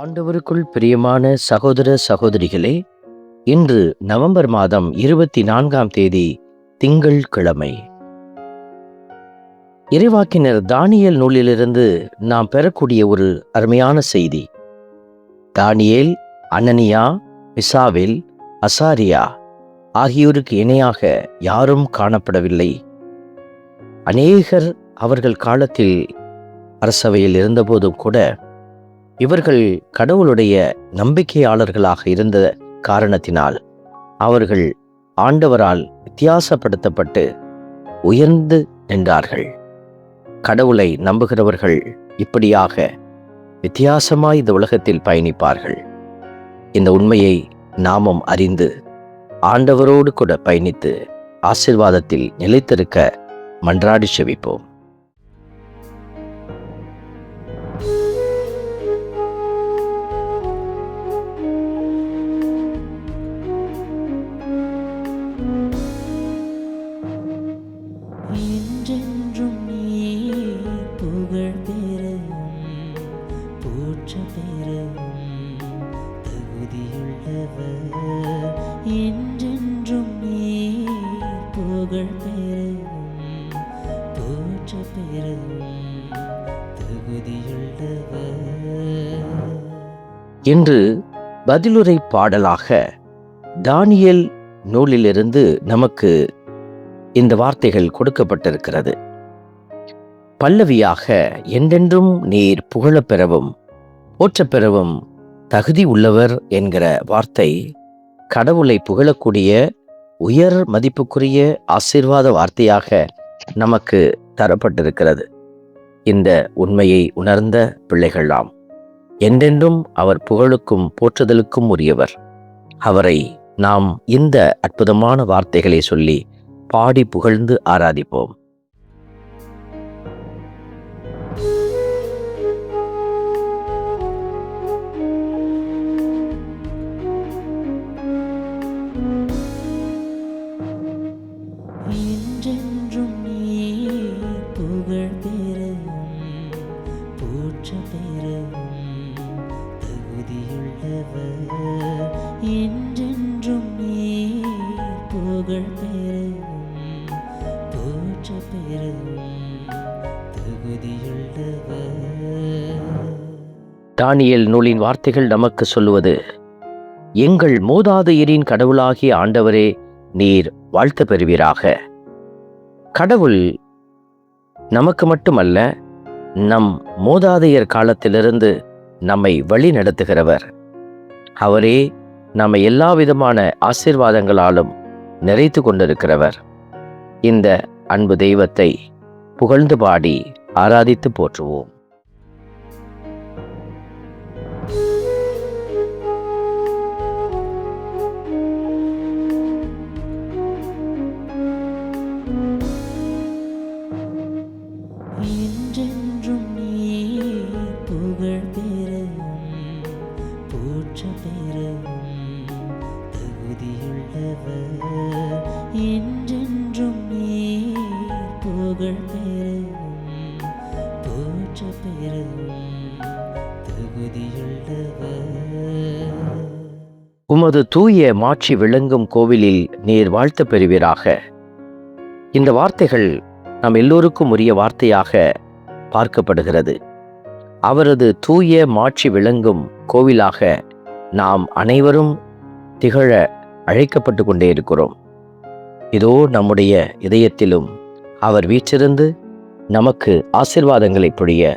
ஆண்டவருக்குள் பிரியமான சகோதர சகோதரிகளே இன்று நவம்பர் மாதம் இருபத்தி நான்காம் தேதி திங்கள் கிழமை. இறைவாக்கினர் தானியல் நூலிலிருந்து நாம் பெறக்கூடிய ஒரு அருமையான செய்தி. தானியேல் அனனியா மிசாவேல் அசாரியா ஆகியோருக்கு இணையாக யாரும் காணப்படவில்லை. அநேகர் அவர்கள் காலத்தில் அரசவையில் இருந்தபோதும் கூட இவர்கள் கடவுளுடைய நம்பிக்கையாளர்களாக இருந்த காரணத்தினால் அவர்கள் ஆண்டவரால் வித்தியாசப்படுத்தப்பட்டு உயர்ந்து நின்றார்கள். கடவுளை நம்புகிறவர்கள் இப்படியாக வித்தியாசமாய் இந்த உலகத்தில் பயணிப்பார்கள். இந்த உண்மையை நாமும் அறிந்து ஆண்டவரோடு கூட பயணித்து ஆசிர்வாதத்தில் நிலைத்திருக்க மன்றாடி செவிப்போம் தகுதியுள்ளவர் என்றென்றும் நீ புகழ் பெறவும் போற்ற பெறவும் தகுதியுள்ளவர் இன்று பதிலுரை பாடலாக தானியல் நூலிலிருந்து நமக்கு இந்த வார்த்தைகள் கொடுக்கப்பட்டிருக்கிறது. பல்லவியாக என்றென்றும் நீர் புகழப் பெறவும் பெறவும் தகுதி உள்ளவர் என்கிற வார்த்தை கடவுளை புகழக்கூடிய உயர் மதிப்புக்குரிய ஆசீர்வாத வார்த்தையாக நமக்கு தரப்பட்டிருக்கிறது. இந்த உண்மையை உணர்ந்த பிள்ளைகளாம் என்றென்றும் அவர் புகழுக்கும் போற்றுதலுக்கும் உரியவர். அவரை நாம் இந்த அற்புதமான வார்த்தைகளை சொல்லி பாடி புகழ்ந்து ஆராதிப்போம். தானியல் தகுதியுள்ளவர் என்றென்றும் புகழ் போற்ற தகுதியுள்ளவர் நூலின் வார்த்தைகள் நமக்கு சொல்லுவது எங்கள் மூதாதையரின் கடவுளாகிய ஆண்டவரே நீர் வாழ்த்து பெறுவீராக. கடவுள் நமக்கு மட்டுமல்ல நம் மூதாதையர் காலத்திலிருந்து நம்மை வழி நடத்துகிறவர். அவரே நம்மை எல்லா விதமான ஆசீர்வாதங்களாலும் நிறைத்து கொண்டிருக்கிறவர். இந்த அன்பு தெய்வத்தை புகழ்ந்து பாடி ஆராதித்து போற்றுவோம். உமது தூய மாட்சி விளங்கும் கோவிலில் நீர் வாழ்த்து பெறுவீராக. இந்த வார்த்தைகள் நம் எல்லோருக்கும் உரிய வார்த்தையாக பார்க்கப்படுகிறது. அவரது தூய மாட்சி விளங்கும் கோவிலாக நாம் அனைவரும் திகழ அழைக்கப்பட்டு கொண்டே இருக்கிறோம். இதோ நம்முடைய இதயத்திலும் அவர் வீற்றிருந்து நமக்கு ஆசிர்வாதங்களை பொழிய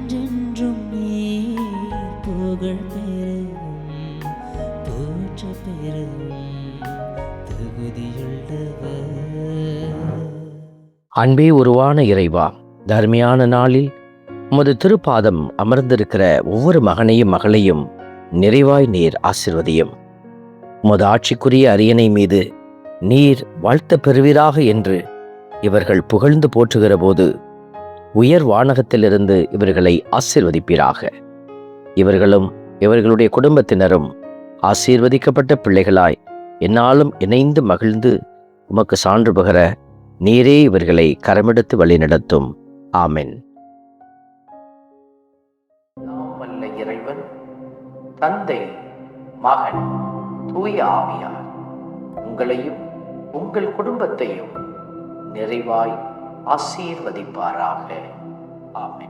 அன்பே உருவான இறைவா தர்மியான நாளில் உமது திருப்பாதம் அமர்ந்திருக்கிற ஒவ்வொரு மகனையும் மகளையும் நிறைவாய் நீர் ஆசிர்வதியும். உமது ஆட்சிக்குரிய அரியணை மீது நீர் வாழ்த்த பெறுவீராக என்று இவர்கள் புகழ்ந்து போற்றுகிற போது உயர் வானகத்திலிருந்து இவர்களை ஆசிர்வதிப்பீராக. இவர்களும் இவர்களுடைய குடும்பத்தினரும் ஆசீர்வதிக்கப்பட்ட பிள்ளைகளாய் என்னாலும் இணைந்து மகிழ்ந்து உமக்கு சான்று பகர நீரே இவர்களை கரமெடுத்து வழிநடத்தும். ஆமென். இறைவன் தந்தை மகன் தூய ஆவியார். உங்களையும் உங்கள் குடும்பத்தையும் நிறைவாய் ஆசீர்வதிப்பாராக. ஆமென்.